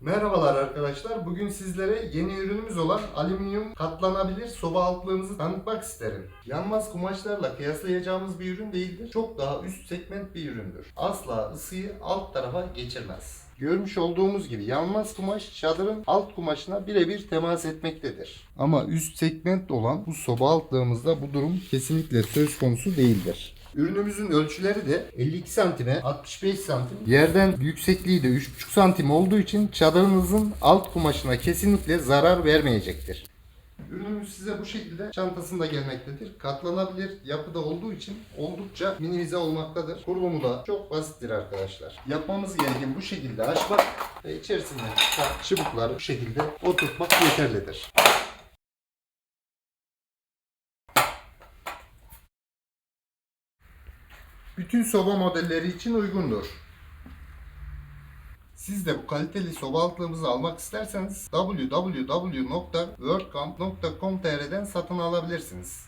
Merhabalar arkadaşlar. Bugün sizlere yeni ürünümüz olan alüminyum katlanabilir soba altlığımızı tanıtmak isterim. Yanmaz kumaşlarla kıyaslayacağımız bir ürün değildir. Çok daha üst segment bir üründür. Asla ısıyı alt tarafa geçirmez. Görmüş olduğumuz gibi yanmaz kumaş çadırın alt kumaşına birebir temas etmektedir. Ama üst segment olan bu soba altlığımızda bu durum kesinlikle söz konusu değildir. Ürünümüzün ölçüleri de 52 santime 65 santim. Yerden yüksekliği de 3,5 santim olduğu için çadırınızın alt kumaşına kesinlikle zarar vermeyecektir. Ürünümüz size bu şekilde çantasında gelmektedir. Katlanabilir yapıda olduğu için oldukça minimize olmaktadır. Kurulumu da çok basittir arkadaşlar. Yapmamız gereken bu şekilde açmak ve içerisinde çıkan çubukları bu şekilde oturtmak yeterlidir. Bütün soba modelleri için uygundur. Siz de bu kaliteli soba altlığımızı almak isterseniz www.workcamp.com.tr'den satın alabilirsiniz.